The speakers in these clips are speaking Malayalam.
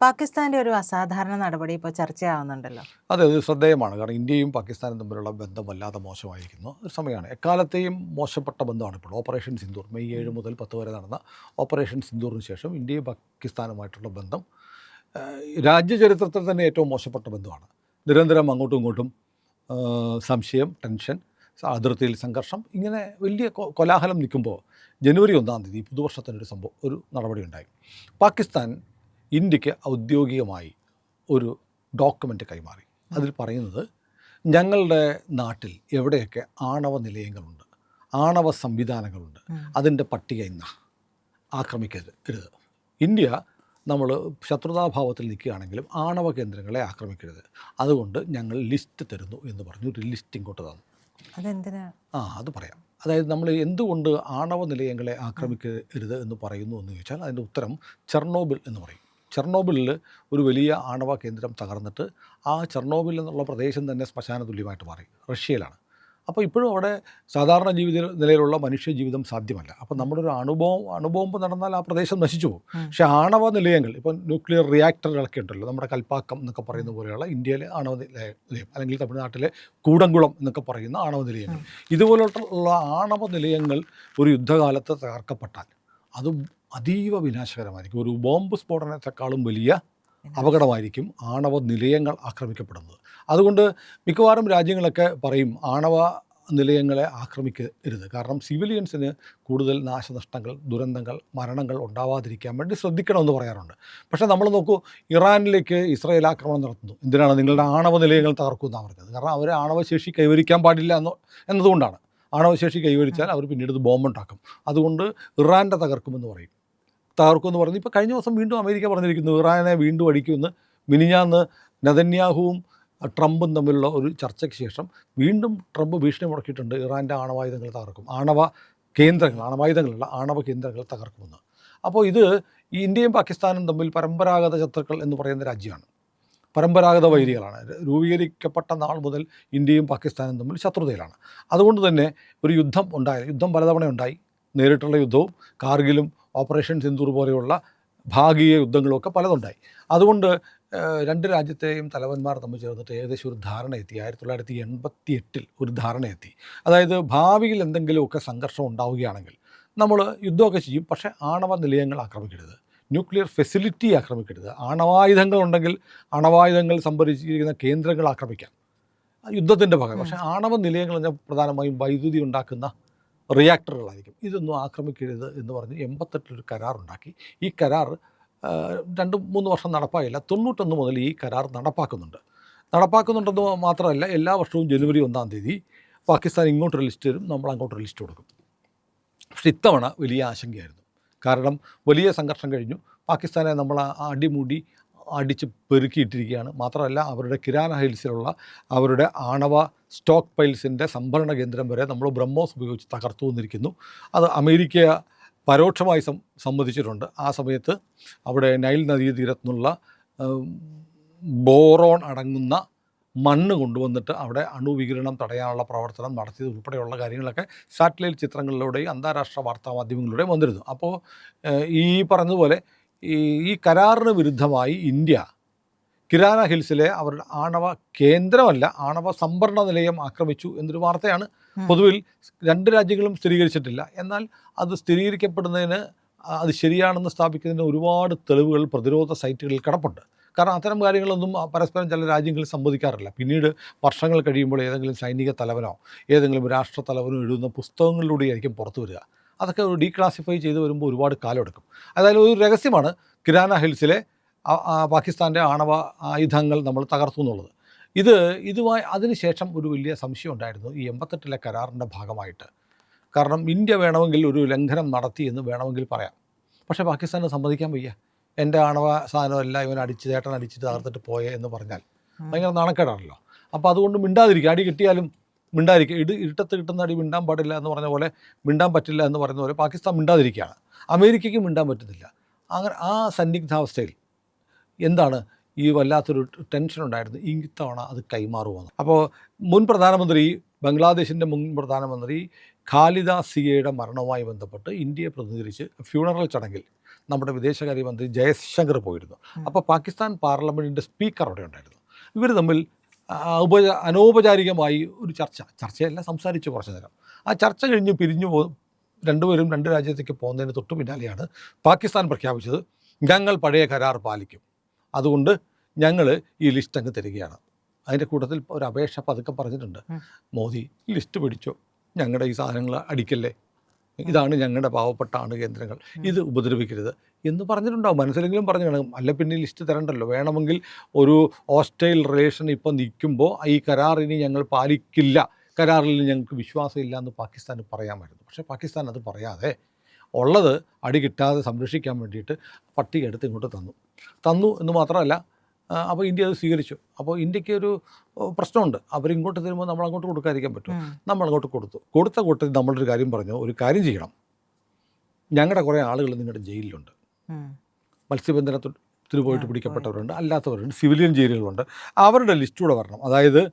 പാകിസ്ഥാന്റെ ഒരു അസാധാരണ നടപടി ഇപ്പോൾ ചർച്ചയാവുന്നുണ്ടല്ലോ. അതെ അത് ശ്രദ്ധേയമാണ്. കാരണം ഇന്ത്യയും പാകിസ്ഥാനും തമ്മിലുള്ള ബന്ധം വല്ലാതെ മോശമായിരിക്കുന്നു. ഒരു സമയമാണ്. എക്കാലത്തെയും മോശപ്പെട്ട ബന്ധമാണ് ഇപ്പോൾ ഓപ്പറേഷൻ സിന്ദൂർ. മെയ് ഏഴ് മുതൽ പത്ത് വരെ നടന്ന ഓപ്പറേഷൻ സിന്ദൂറിന് ശേഷം ഇന്ത്യയും പാകിസ്ഥാനുമായിട്ടുള്ള ബന്ധം രാജ്യചരിത്രത്തിൽ തന്നെ ഏറ്റവും മോശപ്പെട്ട ബന്ധമാണ്. നിരന്തരം അങ്ങോട്ടും ഇങ്ങോട്ടും സംശയം ടെൻഷൻ അതിർത്തിയിൽ സംഘർഷം ഇങ്ങനെ വലിയ കോലാഹലം നിൽക്കുമ്പോൾ ജനുവരി ഒന്നാം തീയതി പുതുവർഷത്തിനൊരു സംഭവം ഒരു നടപടി ഉണ്ടായി. പാകിസ്ഥാൻ ഇന്ത്യയ്ക്ക് ഔദ്യോഗികമായി ഒരു ഡോക്യുമെന്റ് കൈമാറി. അതിൽ പറയുന്നത് ഞങ്ങളുടെ നാട്ടിൽ എവിടെയൊക്കെ ആണവ നിലയങ്ങളുണ്ട് ആണവ സംവിധാനങ്ങളുണ്ട്. അതിന്റെ പട്ടിക ഇന്ന ആക്രമിക്കരുത്. ഇന്ത്യ നമ്മൾ ശത്രുതാഭാവത്തിൽ നിൽക്കുകയാണെങ്കിലും ആണവ കേന്ദ്രങ്ങളെ ആക്രമിക്കരുത്. അതുകൊണ്ട് ഞങ്ങൾ ലിസ്റ്റ് തരുന്നു എന്ന് പറഞ്ഞു. ഒരു ലിസ്റ്റ് ഇങ്ങോട്ട് തന്നു. അതെന്തിനാ? ആ അത് പറയാം. അതായത് നമ്മൾ എന്തുകൊണ്ട് ആണവ നിലയങ്ങളെ ആക്രമിക്കരുത് എന്ന് പറയുന്നു എന്ന് ചോദിച്ചാൽ അതിന്റെ ഉത്തരം ചെർണോബിൽ എന്ന് പറയും. ചെർണോബിലിൽ ഒരു വലിയ ആണവ കേന്ദ്രം തകർന്നിട്ട് ആ ചെർണോബിൽ എന്നുള്ള പ്രദേശം തന്നെ ശ്മശാന തുല്യമായിട്ട് മാറി റഷ്യയിലാണ്. അപ്പോൾ ഇപ്പോഴും അവിടെ സാധാരണ ജീവിത നിലയിലുള്ള മനുഷ്യ ജീവിതം സാധ്യമല്ല. അപ്പോൾ നമ്മുടെ ഒരു അണുബോം അണുബോംബ് നടന്നാൽ ആ പ്രദേശം നശിച്ചു പോകും. പക്ഷേ ആണവ നിലയങ്ങൾ ഇപ്പം ന്യൂക്ലിയർ റിയാക്ടറുകളൊക്കെ ഉണ്ടല്ലോ നമ്മുടെ കൽപ്പാക്കം എന്നൊക്കെ പറയുന്ന പോലെയുള്ള ഇന്ത്യയിലെ ആണവ നിലയ- നിലയം അല്ലെങ്കിൽ തമിഴ്നാട്ടിലെ കൂടംകുളം എന്നൊക്കെ പറയുന്ന ആണവ നിലയങ്ങൾ. ഇതുപോലുള്ള ആണവ നിലയങ്ങൾ ഒരു യുദ്ധകാലത്ത് തകർക്കപ്പെട്ടാൽ അത് അതീവ വിനാശകരമായിരിക്കും. ഒരു ബോംബ് സ്ഫോടനത്തെക്കാളും വലിയ അപകടമായിരിക്കും ആണവ നിലയങ്ങൾ ആക്രമിക്കപ്പെടുന്നത്. അതുകൊണ്ട് മിക്കവാറും രാജ്യങ്ങളൊക്കെ പറയും ആണവ നിലയങ്ങളെ ആക്രമിക്കരുത്. കാരണം സിവിലിയൻസിന് കൂടുതൽ നാശനഷ്ടങ്ങൾ ദുരന്തങ്ങൾ മരണങ്ങൾ ഉണ്ടാവാതിരിക്കാൻ വേണ്ടി ശ്രദ്ധിക്കണമെന്ന് പറയാറുണ്ട്. പക്ഷേ നമ്മൾ നോക്കൂ ഇറാനിലേക്ക് ഇസ്രായേൽ ആക്രമണം നടത്തുന്നു. എന്തിനാണ്? നിങ്ങളുടെ ആണവ നിലയങ്ങൾ തകർക്കുമെന്നാണ് പറഞ്ഞത്. കാരണം അവർ ആണവശേഷി കൈവരിക്കാൻ പാടില്ല എന്ന് എന്നതുകൊണ്ടാണ്. ആണവശേഷി കൈവരിച്ചാൽ അവർ പിന്നീട് ഇത് ബോംബുണ്ടാക്കും. അതുകൊണ്ട് ഇറാന്റെ തകർക്കുമെന്ന് പറയും. തകർക്കുമെന്ന് പറഞ്ഞു. ഇപ്പോൾ കഴിഞ്ഞ ദിവസം വീണ്ടും അമേരിക്ക പറഞ്ഞിരിക്കുന്നു ഇറാനെ വീണ്ടും അടിക്കുമെന്ന്. മിനിഞ്ഞാന്ന് നതന്യാഹുവും ട്രംപും തമ്മിലുള്ള ഒരു ചർച്ചയ്ക്ക് ശേഷം വീണ്ടും ട്രംപ് ഭീഷണി മുടക്കിയിട്ടുണ്ട് ഇറാന്റെ ആണവായുധങ്ങൾ തകർക്കും. ആണവ കേന്ദ്രങ്ങൾ ആണവായുധങ്ങളല്ല ആണവ കേന്ദ്രങ്ങൾ തകർക്കുമെന്ന്. അപ്പോൾ ഇത് ഇന്ത്യയും പാകിസ്ഥാനും തമ്മിൽ പരമ്പരാഗത ശത്രുക്കൾ എന്ന് പറയുന്ന രാജ്യമാണ്. പരമ്പരാഗത വൈരികളാണ്. രൂപീകരിക്കപ്പെട്ട നാൾ മുതൽ ഇന്ത്യയും പാകിസ്ഥാനും തമ്മിൽ ശത്രുതയിലാണ്. അതുകൊണ്ട് തന്നെ ഒരു യുദ്ധം ഉണ്ടായി യുദ്ധം പലതവണ ഉണ്ടായി. നേരിട്ടുള്ള യുദ്ധവും കാർഗിലും ഓപ്പറേഷൻ സിന്ദൂർ പോലെയുള്ള ഭാഗീയ യുദ്ധങ്ങളൊക്കെ പലതുണ്ടായി. അതുകൊണ്ട് രണ്ട് രാജ്യത്തെയും തലവന്മാർ തമ്മിൽ ചേർന്നിട്ട് ഏകദേശം ഒരു ധാരണ എത്തി. ആയിരത്തി തൊള്ളായിരത്തി എൺപത്തി എട്ടിൽ ഒരു ധാരണ എത്തി. അതായത് ഭാവിയിൽ എന്തെങ്കിലുമൊക്കെ സംഘർഷം ഉണ്ടാവുകയാണെങ്കിൽ നമ്മൾ യുദ്ധമൊക്കെ ചെയ്യും. പക്ഷേ ആണവ നിലയങ്ങൾ ആക്രമിക്കരുത്. Nuclear facility ആക്രമിക്കരുത്. ആണവായുധങ്ങൾ ഉണ്ടെങ്കിൽ ആണവായുധങ്ങൾ സംഭരിച്ചിരിക്കുന്ന കേന്ദ്രങ്ങൾ ആക്രമിക്കാം. യുദ്ധത്തിന്റെ ഭാഗം പക്ഷേ ആണവ നിലയങ്ങൾ എന്ന് പ്രധാനമായും വൈദ്യുതി ഉണ്ടാക്കുന്ന റിയാക്ടറുകളായിരിക്കും. ഇതൊന്നും ആക്രമിക്കരുത് എന്ന് പറഞ്ഞ് എൺപത്തെട്ടിലൊരു കരാറുണ്ടാക്കി. ഈ കരാർ രണ്ട് മൂന്ന് വർഷം നടപ്പായില്ല. തൊണ്ണൂറ്റൊന്ന് മുതൽ ഈ കരാർ നടപ്പാക്കുന്നുണ്ട്. നടപ്പാക്കുന്നുണ്ടെന്ന് മാത്രമല്ല എല്ലാ വർഷവും ജനുവരി ഒന്നാം തീയതി പാകിസ്ഥാൻ ഇങ്ങോട്ടൊരു ലിസ്റ്റ് തരും നമ്മൾ അങ്ങോട്ടൊരു ലിസ്റ്റ് കൊടുക്കും. പക്ഷെ ഇത്തവണ വലിയ ആശങ്കയായിരുന്നു. കാരണം വലിയ സംഘർഷം കഴിഞ്ഞു. പാകിസ്ഥാനെ നമ്മൾ അടിമുടി അടിച്ച് പെരുക്കിയിട്ടിരിക്കുകയാണ് മാത്രമല്ല അവരുടെ കിരാന ഹിൽസിലുള്ള അവരുടെ ആണവ സ്റ്റോക്ക് പൈൽസിന്റെ സംഭരണ കേന്ദ്രം വരെ നമ്മൾ ബ്രഹ്മോസ് ഉപയോഗിച്ച് തകർത്തു വന്നിരിക്കുന്നു. അത് അമേരിക്ക പരോക്ഷമായി സം സമ്മതിച്ചിട്ടുണ്ട്. ആ സമയത്ത് അവിടെ നൈൽ നദീതീരത്തു നിന്നുള്ള ബോറോൺ അടങ്ങുന്ന മണ്ണ് കൊണ്ടുവന്നിട്ട് അവിടെ അണുവികിരണം തടയാനുള്ള പ്രവർത്തനം നടത്തിയത് ഉൾപ്പെടെയുള്ള കാര്യങ്ങളൊക്കെ സാറ്റലൈറ്റ് ചിത്രങ്ങളിലൂടെയും അന്താരാഷ്ട്ര വാർത്താ മാധ്യമങ്ങളിലൂടെയും വന്നിരുന്നു. അപ്പോൾ ഈ പറഞ്ഞതുപോലെ ഈ ഈ കരാറിന് വിരുദ്ധമായി ഇന്ത്യ കിരാന ഹിൽസിലെ അവരുടെ ആണവ കേന്ദ്രമല്ല ആണവ സംഭരണ നിലയം ആക്രമിച്ചു എന്നൊരു വാർത്തയാണ് പൊതുവിൽ രണ്ട് രാജ്യങ്ങളും സ്ഥിരീകരിച്ചിട്ടില്ല. എന്നാൽ അത് സ്ഥിരീകരിക്കപ്പെടുന്നതിന് അത് ശരിയാണെന്ന് സ്ഥാപിക്കുന്നതിന് ഒരുപാട് തെളിവുകൾ പ്രതിരോധ സൈറ്റുകളിൽ കിടപ്പുണ്ട്. കാരണം അത്തരം കാര്യങ്ങളൊന്നും പരസ്പരം ചില രാജ്യങ്ങൾ സംവദിക്കാറില്ല. പിന്നീട് വർഷങ്ങൾ കഴിയുമ്പോൾ ഏതെങ്കിലും സൈനിക തലവനോ ഏതെങ്കിലും രാഷ്ട്ര തലവനോ എഴുതുന്ന പുസ്തകങ്ങളിലൂടെയായിരിക്കും പുറത്തു വരിക. അതൊക്കെ ഒരു ഡീക്ലാസിഫൈ ചെയ്ത് വരുമ്പോൾ ഒരുപാട് കാലമെടുക്കും അതായത് ഒരു രഹസ്യമാണ് കിരാന ഹിൽസിലെ പാകിസ്ഥാന്റെ ആണവ ആയുധങ്ങൾ നമ്മൾ തകർത്തു എന്നുള്ളത്. ഇത് ഇതുമായി അതിനുശേഷം ഒരു വലിയ സംശയം ഉണ്ടായിരുന്നു. ഈ എൺപത്തെട്ടിലെ കരാറിന്റെ ഭാഗമായിട്ട്. കാരണം ഇന്ത്യ വേണമെങ്കിൽ ഒരു ലംഘനം നടത്തി എന്ന് വേണമെങ്കിൽ പറയാം. പക്ഷേ പാകിസ്ഥാനെ സമ്മതിക്കാൻ വയ്യ. എന്റെ ആണവ സാധനമല്ല ഇവൻ അടിച്ച് ചേട്ടൻ അടിച്ചിട്ട് തകർത്തിട്ട് പോയേ എന്ന് പറഞ്ഞാൽ. ഭയങ്കര നാണക്കേടാണല്ലോ. അപ്പോൾ അതുകൊണ്ട് മിണ്ടാതിരിക്കുക. അടി കിട്ടിയാലും മിണ്ടാതിരിക്കുക. ഇട് ഇരുട്ടത്ത് കിട്ടുന്ന അടി മിണ്ടാൻ പാടില്ല എന്ന് പറഞ്ഞ പോലെ മിണ്ടാൻ പറ്റില്ല എന്ന് പറയുന്ന പോലെ പാകിസ്ഥാൻ മിണ്ടാതിരിക്കുകയാണ്. അമേരിക്കയ്ക്ക് മിണ്ടാൻ പറ്റുന്നില്ല. അങ്ങനെ ആ സന്നിഗ്ധാവസ്ഥയിൽ എന്താണ് ഈ വല്ലാത്തൊരു ടെൻഷൻ ഉണ്ടായിരുന്നു ഈ തവണ അത് കൈമാറുമെന്ന് അപ്പോൾ മുൻ പ്രധാനമന്ത്രി ബംഗ്ലാദേശിന്റെ മുൻ പ്രധാനമന്ത്രി ഖാലിദ സിയയുടെ മരണവുമായി ബന്ധപ്പെട്ട് ഇന്ത്യയെ പ്രതിനിധീകരിച്ച് ഫ്യൂണറൽ ചടങ്ങിൽ നമ്മുടെ വിദേശകാര്യമന്ത്രി ജയശങ്കർ പോയിരുന്നു. അപ്പോൾ പാകിസ്ഥാൻ പാർലമെന്റിന്റെ സ്പീക്കർ അവിടെ ഉണ്ടായിരുന്നു. ഇവർ തമ്മിൽ ഉപച അനൗപചാരികമായി ഒരു ചർച്ച ചർച്ചയല്ല സംസാരിച്ചു കുറച്ച് നേരം. ആ ചർച്ച കഴിഞ്ഞ് പിരിഞ്ഞു പോ രണ്ടുപേരും രണ്ട് രാജ്യത്തേക്ക് പോകുന്നതിന് തൊട്ടു പിന്നാലെയാണ് പാകിസ്ഥാൻ പ്രഖ്യാപിച്ചത് ഞങ്ങൾ പഴയ കരാർ പാലിക്കും. അതുകൊണ്ട് ഞങ്ങൾ ഈ ലിസ്റ്റ് അങ്ങ് തരികയാണ്. അതിന്റെ കൂട്ടത്തിൽ ഒരു അപേക്ഷ പതുക്കെ പറഞ്ഞിട്ടുണ്ട്. മോദി ലിസ്റ്റ് പിടിച്ചോ. ഞങ്ങളുടെ ഈ സാധനങ്ങൾ അടിക്കല്ലേ? ഇതാണ് ഞങ്ങളുടെ പാവപ്പെട്ട ആണ് കേന്ദ്രങ്ങൾ ഇത് ഉപദ്രവിക്കരുത്. എന്ന് പറഞ്ഞിട്ടുണ്ടാവും. മനസ്സിലെങ്കിലും പറഞ്ഞു കാണും അല്ല പിന്നെ ലിസ്റ്റ് തരണ്ടല്ലോ. വേണമെങ്കിൽ ഒരു ഹോസ്റ്റൈൽ റിലേഷൻ ഇപ്പം നിൽക്കുമ്പോൾ ഈ കരാറിനി ഞങ്ങൾ പാലിക്കില്ല. കരാറിൽ ഞങ്ങൾക്ക് വിശ്വാസമില്ല എന്ന് പാകിസ്ഥാന് പറയാമായിരുന്നു. പക്ഷേ പാകിസ്ഥാൻ അത് പറയാതെ ഉള്ളത് അടി കിട്ടാതെ സംരക്ഷിക്കാൻ വേണ്ടിയിട്ട് പട്ടിക എടുത്ത് ഇങ്ങോട്ട് തന്നു. തന്നു എന്ന് മാത്രമല്ല അപ്പോൾ ഇന്ത്യ അത് സ്വീകരിച്ചു. അപ്പോൾ ഇന്ത്യയ്ക്ക് ഒരു പ്രശ്നമുണ്ട്. അവർ ഇങ്ങോട്ട് തരുമ്പോൾ നമ്മൾ അങ്ങോട്ട് കൊടുക്കാതിരിക്കാൻ പറ്റും. നമ്മൾ അങ്ങോട്ട് കൊടുത്തു. കൊടുത്ത കൂട്ടത്തിൽ നമ്മളൊരു കാര്യം പറഞ്ഞു ഒരു കാര്യം ചെയ്യണം. ഞങ്ങളുടെ കുറേ ആളുകൾ നിങ്ങളുടെ ജയിലിലുണ്ട്. മത്സ്യബന്ധനത്തിൽ മത്സ്യബന്ധനത്തിന് പോയിട്ട് പിടിക്കപ്പെട്ടവരുണ്ട് അല്ലാത്തവരുണ്ട് സിവിലിയൻ ജയിലുകളുണ്ട്. അവരുടെ ലിസ്റ്റ് കൂടെ വരണം. അതായത്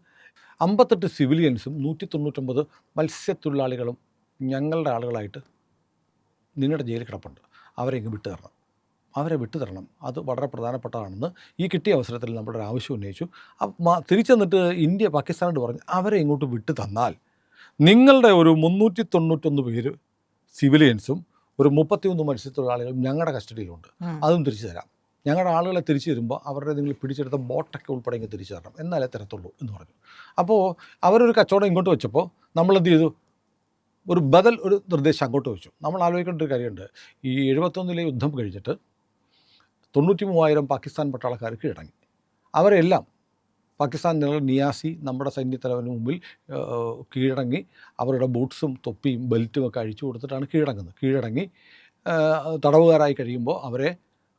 അമ്പത്തെട്ട് സിവിലിയൻസും നൂറ്റി തൊണ്ണൂറ്റൊമ്പത് മത്സ്യത്തൊഴിലാളികളും ഞങ്ങളുടെ ആളുകളായിട്ട് നിങ്ങളുടെ ജയിലിൽ കിടപ്പുണ്ട്. അവരെ ഇങ്ങ് വിട്ടു തരണം അവരെ വിട്ടു തരണം അത് വളരെ പ്രധാനപ്പെട്ടതാണെന്ന് ഈ കിട്ടിയ അവസരത്തിൽ നമ്മുടെ ഒരു ആവശ്യം ഉന്നയിച്ചു. അപ്പ- മ- തിരിച്ചു വന്നിട്ട് ഇന്ത്യ പാകിസ്ഥാനോട് പറഞ്ഞു അവരെ ഇങ്ങോട്ട് വിട്ടു തന്നാൽ നിങ്ങളുടെ ഒരു മുന്നൂറ്റി തൊണ്ണൂറ്റൊന്ന് പേര് സിവിലിയൻസും ഒരു മുപ്പത്തിയൊന്ന് മത്സ്യത്തൊഴിലാളികളും ഞങ്ങളുടെ കസ്റ്റഡിയിലുണ്ട്. അതും തിരിച്ചു തരാം. ഞങ്ങളുടെ ആളുകളെ തിരിച്ചു തരുമ്പോൾ അവരുടെ നിങ്ങൾ പിടിച്ചെടുത്ത ബോട്ടൊക്കെ ഉൾപ്പെടെ ഇങ്ങ് തിരിച്ചു തരണം. എന്നാലേ തരത്തുള്ളൂ എന്ന് പറഞ്ഞു. അപ്പോൾ അവരൊരു കച്ചവടം ഇങ്ങോട്ട് വെച്ചപ്പോൾ നമ്മൾ എന്ത് ചെയ്തു? ഒരു ബദൽ ഒരു നിർദ്ദേശം അങ്ങോട്ട് വെച്ചു. നമ്മൾ ആലോചിക്കേണ്ട ഒരു കാര്യമുണ്ട്. ഈ എഴുപത്തൊന്നിലെ യുദ്ധം കഴിഞ്ഞിട്ട് തൊണ്ണൂറ്റി മൂവായിരം പാകിസ്ഥാൻ പട്ടാളക്കാർ കീഴടങ്ങി. അവരെല്ലാം പാകിസ്ഥാൻ ജനറൽ നിയാസി നമ്മുടെ സൈന്യത്തലവന് മുമ്പിൽ കീഴടങ്ങി. അവരുടെ ബൂട്ട്സും തൊപ്പിയും ബെൽറ്റും ഒക്കെ അഴിച്ചു കൊടുത്തിട്ടാണ് കീഴടങ്ങുന്നത്. കീഴടങ്ങി തടവുകാരായി കഴിയുമ്പോൾ അവരെ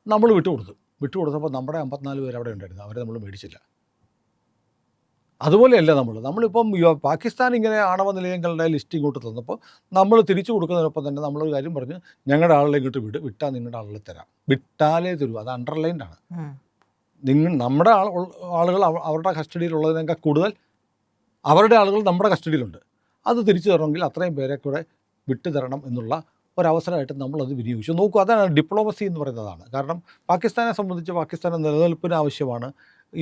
നമ്മൾ വിട്ടുകൊടുത്തു. വിട്ടുകൊടുത്തപ്പോൾ നമ്മുടെ അമ്പത്തിനാല് പേര് അവിടെ ഉണ്ടായിരുന്നു. അവരെ നമ്മൾ മേടിച്ചില്ല. അതുപോലെയല്ല നമ്മൾ. നമ്മളിപ്പം പാകിസ്ഥാൻ ഇങ്ങനെ ആണവ നിലയങ്ങളുടെ ലിസ്റ്റ് ഇങ്ങോട്ട് തന്നപ്പോൾ നമ്മൾ തിരിച്ചു കൊടുക്കുന്നതിനൊപ്പം തന്നെ നമ്മളൊരു കാര്യം പറഞ്ഞു ഞങ്ങളുടെ ആളുകളെ ഇങ്ങോട്ട് വിട് വിട്ടാൽ നിങ്ങളുടെ ആളുകളെ തരാം. വിട്ടാലേ തരൂ. അത് അണ്ടർലൈൻഡ് ആണ്. നിങ്ങൾ നമ്മുടെ ആൾ ആളുകൾ അവരുടെ കസ്റ്റഡിയിലുള്ളതിനേക്കാൾ കൂടുതൽ അവരുടെ ആളുകൾ നമ്മുടെ കസ്റ്റഡിയിലുണ്ട്. അത് തിരിച്ചു തരണമെങ്കിൽ അത്രയും പേരെ കൂടെ വിട്ടു തരണം എന്നുള്ള ഒരവസരമായിട്ട് നമ്മളത് വിനിയോഗിച്ചു. നോക്കൂ അതാണ് ഡിപ്ലോമസി എന്ന് പറയുന്നതാണ്. കാരണം പാകിസ്ഥാനെ സംബന്ധിച്ച് പാകിസ്ഥാന്റെ നിലനിൽപ്പിന് ആവശ്യമാണ്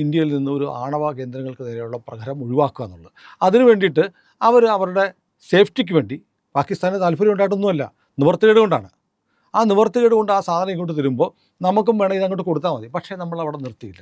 ഇന്ത്യയിൽ നിന്ന് ഒരു ആണവ കേന്ദ്രങ്ങൾക്ക് നേരെയുള്ള പ്രഹരം ഒഴിവാക്കുക എന്നുള്ളത്. അതിനു വേണ്ടിയിട്ട് അവർ അവരുടെ സേഫ്റ്റിക്ക് വേണ്ടി പാകിസ്ഥാന് താല്പര്യം ഉണ്ടായിട്ടൊന്നുമല്ല നിവർത്തികേട് കൊണ്ടാണ്. ആ നിവർത്തികേട് കൊണ്ട് ആ സാധനം ഇങ്ങോട്ട് തരുമ്പോൾ നമുക്കും വേണമെങ്കിൽ അങ്ങോട്ട് കൊടുത്താൽ മതി പക്ഷേ നമ്മൾ അവിടെ നിർത്തിയില്ല.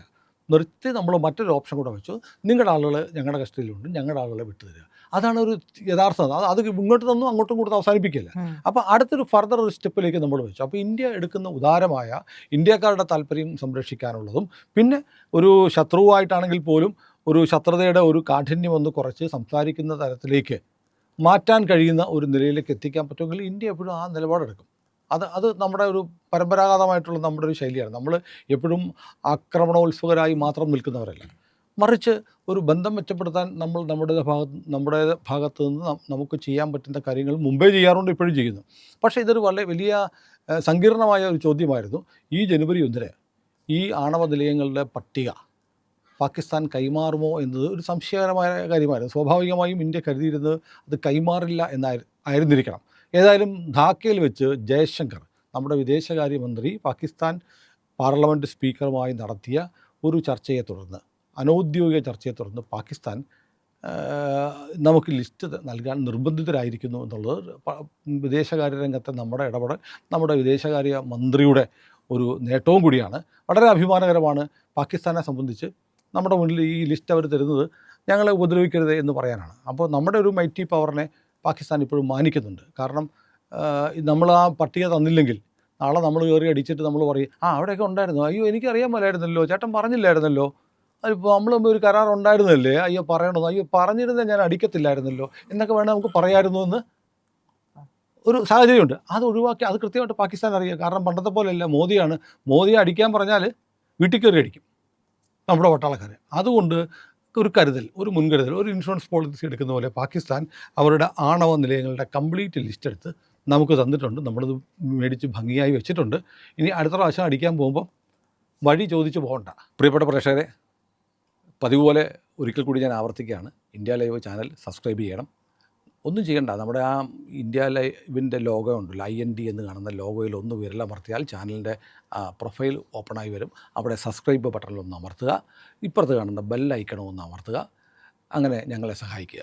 നിർത്തി നമ്മൾ മറ്റൊരു ഓപ്ഷൻ കൂടെ വെച്ചു. നിങ്ങളുടെ ആളുകൾ ഞങ്ങളുടെ കസ്റ്റഡിയിലുണ്ട് ഞങ്ങളുടെ ആളുകളെ വിട്ടു തരിക. അതാണ് ഒരു യഥാർത്ഥം അത് അത് ഇങ്ങോട്ട് തന്നു അങ്ങോട്ടും കൊടുത്ത് അവസാനിപ്പിക്കില്ല. അപ്പോൾ അടുത്തൊരു ഫർദർ ഒരു സ്റ്റെപ്പിലേക്ക് നമ്മൾ വെച്ചു. അപ്പോൾ ഇന്ത്യ എടുക്കുന്ന ഉദാരമായ ഇന്ത്യക്കാരുടെ താല്പര്യം സംരക്ഷിക്കാനുള്ളതും പിന്നെ ഒരു ശത്രുവായിട്ടാണെങ്കിൽ പോലും ഒരു ശത്രുതയുടെ ഒരു കാഠിന്യം ഒന്ന് കുറച്ച് സംസാരിക്കുന്ന തരത്തിലേക്ക് മാറ്റാൻ കഴിയുന്ന ഒരു നിലയിലേക്ക് എത്തിക്കാൻ പറ്റുമെങ്കിൽ ഇന്ത്യ എപ്പോഴും ആ നിലപാടെടുക്കും. അത് അത് നമ്മുടെ ഒരു പരമ്പരാഗതമായിട്ടുള്ള നമ്മുടെ ഒരു ശൈലിയാണ്. നമ്മൾ എപ്പോഴും ആക്രമണോത്സുകരായി മാത്രം നിൽക്കുന്നവരല്ല. മറിച്ച് ഒരു ബന്ധം മെച്ചപ്പെടുത്താൻ നമ്മൾ നമ്മുടെ ഭാഗത്ത് നമ്മുടെ ഭാഗത്ത് നിന്ന് നമുക്ക് ചെയ്യാൻ പറ്റുന്ന കാര്യങ്ങൾ മുമ്പേ ചെയ്യാറുണ്ട് ഇപ്പോഴും ചെയ്യുന്നു. പക്ഷേ ഇതൊരു വളരെ വലിയ സങ്കീർണമായ ഒരു ചോദ്യമായിരുന്നു. ഈ ജനുവരി ഒന്നിന് ഈ ആണവ നിലയങ്ങളുടെ പട്ടിക പാകിസ്ഥാൻ കൈമാറുമോ എന്നത് ഒരു സംശയകരമായ കാര്യമായിരുന്നു. സ്വാഭാവികമായും ഇന്ത്യ കരുതിയിരുന്നത് അത് കൈമാറില്ല എന്നായി ആയിരുന്നിരിക്കണം. ഏതായാലും ധാക്കയിൽ വെച്ച് ജയശങ്കർ നമ്മുടെ വിദേശകാര്യമന്ത്രി പാകിസ്ഥാൻ പാർലമെന്റ് സ്പീക്കറുമായി നടത്തിയ ഒരു ചർച്ചയെ തുടർന്ന് അനൗദ്യോഗിക ചർച്ചയെ തുടർന്ന് പാകിസ്ഥാൻ നമുക്ക് ലിസ്റ്റ് നൽകാൻ നിർബന്ധിതരായിരിക്കുന്നു എന്നുള്ളത് വിദേശകാര്യ രംഗത്തെ നമ്മുടെ ഇടപെടൽ നമ്മുടെ വിദേശകാര്യ മന്ത്രിയുടെ ഒരു നേട്ടവും കൂടിയാണ്. വളരെ അഭിമാനകരമാണ് പാകിസ്ഥാനെ സംബന്ധിച്ച് നമ്മുടെ മുന്നിൽ ഈ ലിസ്റ്റ് അവർ തരുന്നത്. ഞങ്ങളെ ഉപദ്രവിക്കരുത് എന്ന് പറയാനാണ്. അപ്പോൾ നമ്മുടെ ഒരു മൈറ്റി പവറിനെ പാകിസ്ഥാൻ ഇപ്പോഴും മാനിക്കുന്നുണ്ട്. കാരണം നമ്മൾ ആ പട്ടിക തന്നില്ലെങ്കിൽ നാളെ നമ്മൾ കയറി അടിച്ചിട്ട് നമ്മൾ പറയും ആ അവിടെയൊക്കെ ഉണ്ടായിരുന്നു. അയ്യോ എനിക്കറിയാൻ മേലായിരുന്നല്ലോ ചേട്ടൻ പറഞ്ഞില്ലായിരുന്നല്ലോ. അതിപ്പോൾ നമ്മൾ ഒരു കരാർ ഉണ്ടായിരുന്നല്ലേ? അയ്യോ പറയണമെന്ന് അയ്യോ പറഞ്ഞിരുന്നേ ഞാൻ അടിക്കത്തില്ലായിരുന്നല്ലോ. എന്നൊക്കെ വേണേൽ നമുക്ക് പറയായിരുന്നു എന്ന് ഒരു സാഹചര്യമുണ്ട്. അത് ഒഴിവാക്കി അത് കൃത്യമായിട്ട് പാകിസ്ഥാൻ അറിയാം. കാരണം പണ്ടത്തെ പോലെയല്ല. മോദിയാണ്. മോദിയെ അടിക്കാൻ പറഞ്ഞാൽ വീട്ടിൽ കയറി അടിക്കും. നമ്മുടെ പട്ടാളക്കാരെ. അതുകൊണ്ട് ഒരു കരുതൽ ഒരു മുൻകരുതൽ ഒരു ഇൻഷുറൻസ് പോളിസി എടുക്കുന്ന പോലെ പാകിസ്ഥാൻ അവരുടെ ആണവ നിലയങ്ങളുടെ കംപ്ലീറ്റ് ലിസ്റ്റ് എടുത്ത് നമുക്ക് തന്നിട്ടുണ്ട്. നമ്മളത് മേടിച്ച് ഭംഗിയായി വെച്ചിട്ടുണ്ട്. ഇനി അടുത്ത പ്രാവശ്യം അടിക്കാൻ പോകുമ്പോൾ വഴി ചോദിച്ചു പോകണ്ട. പ്രിയപ്പെട്ട പ്രേക്ഷകരെ പതിവ് പോലെ ഒരിക്കൽ കൂടി ഞാൻ ആവർത്തിക്കുകയാണ്. ഇന്ത്യ ലൈവ് ചാനൽ സബ്സ്ക്രൈബ് ചെയ്യണം. ഒന്നും ചെയ്യണ്ട. നമ്മുടെ ആ ഇന്ത്യ ലൈവിന്റെ ലോഗോ ഉണ്ടല്ലോ ഐ എൻ ഡി എന്ന് കാണുന്ന ലോഗോയിൽ ഒന്ന് വിരലമർത്തിയാൽ ചാനലിന്റെ പ്രൊഫൈൽ ഓപ്പണായി വരും. അവിടെ സബ്സ്ക്രൈബ് ബട്ടണിൽ ഒന്ന് അമർത്തുക ഇപ്പുറത്ത് കാണുന്ന ബെൽ ഐക്കണും ഒന്ന് അമർത്തുക അങ്ങനെ ഞങ്ങളെ സഹായിക്കുക.